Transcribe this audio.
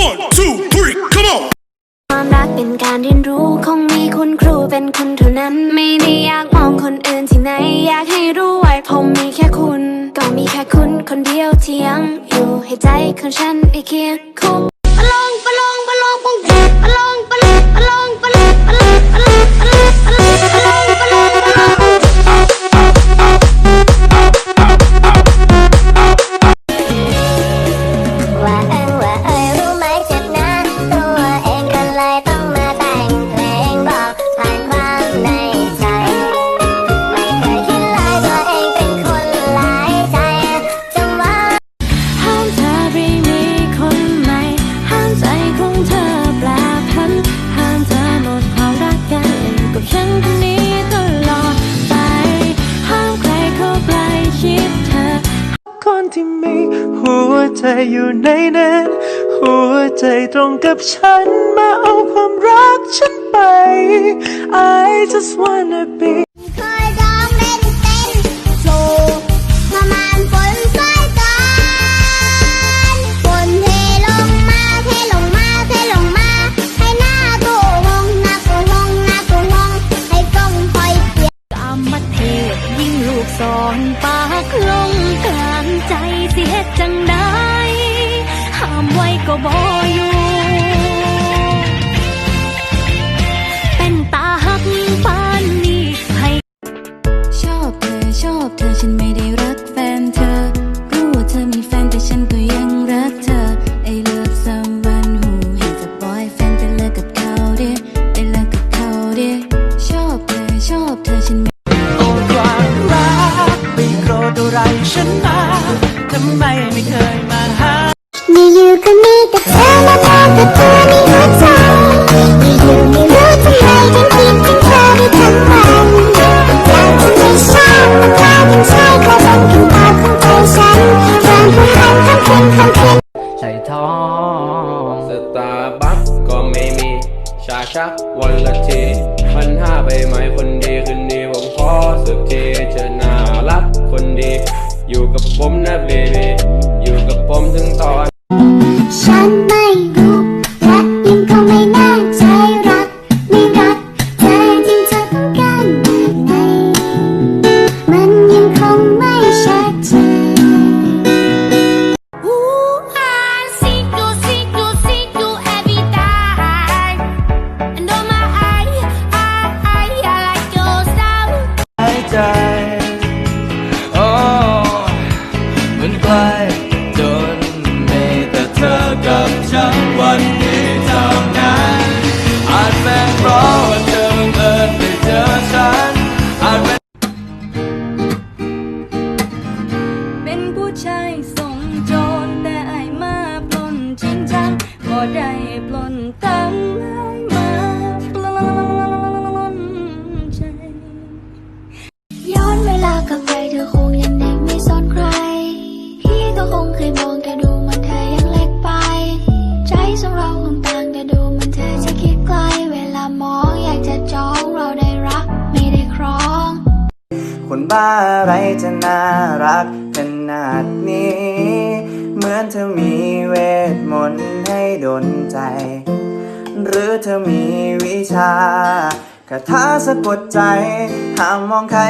One, two, three, come on! ความรักเป็นการเรียนรู้คงมีคุณครูเป็นคุณเท่านั้น ไม่ได้อยากมองคนอื่นที่ไหน อยากให้รู้ไว้ผมมีแค่คุณ ก็มีแค่คุณคนเดียวที่ยังอยู่ให้ใจของฉันได้เคียงคู่ หัวใจอยู่ในนั้นหัวใจตรงกับฉันมาเอาความรักฉันไป I just wanna be เคยร้องเล่นเต้นโชว์ประมาณฝนสายกันฝนเทลงมาเทลงมาเทลงมาให้หน้ากูงหน้ากูงหน้ากูงให้กล้องคอยเปียกกามเทพยิงลูกสองปากลงกลางใจสิเฮ็ดจัง ก็บออยู่เป็นตาหักปานนี้ให้ชอบเธอชอบเธอฉันไม่ได้รักแฟนเธอ รู้ว่าเธอมีแฟนแต่ฉันก็ยังรักเธอ I love someone who has a boyfriend แต่เลิกกับเขาเดียแต่เลิกกับเขาเดียชอบเธอชอบเธอฉันโอ้ความรักไม่โกรธอะไรฉันมาทำไมไม่เคยมา หาอยู่ๆก็มีแต่เธอมาพร้อมกับตัวในหัวใจอยู่ๆไม่รู้ทำไมถึงคิดถึงเธอได้ทั้งวันอยากจะไม่ชอบแต่กลายเป็นใช่ขอเป็นคำตอบของใจฉันเริ่มผู้หันคำเคืนคำเคืนใส่ทองสตาร์บัคก็ไม่มี ชาชักวันละทีพันห้าไปไหมคนดีคืนนี้ผมขอสักทีเธอน่ารักคนดี อยู่กับผมนะเบบีอยู่กับผมถึงตอน เป็นผู้ชายส่งโจรแต่ไอายมาปล้นจริงจังบ่ได้ปล้นตามไอายมาปล้นใจย้อนเวลากลับไปเธอคงยังเด็กไม่สนใคร พี่ก็คงเคยมองแต่ดูมันเธอยังเล็กไป ใจสองเราคงต่างแต่ดูมันเธอจะคิดไกล เวลามองอยากจะจองเราได้รักไม่ได้ครอง คนบ้าอะไรจะน่ารัก ขนาดนี้ เหมือนเธอมีเวทมนต์ให้ดนใจ หรือเธอมีวิชาคาถาสะกดใจห้ามมองใคร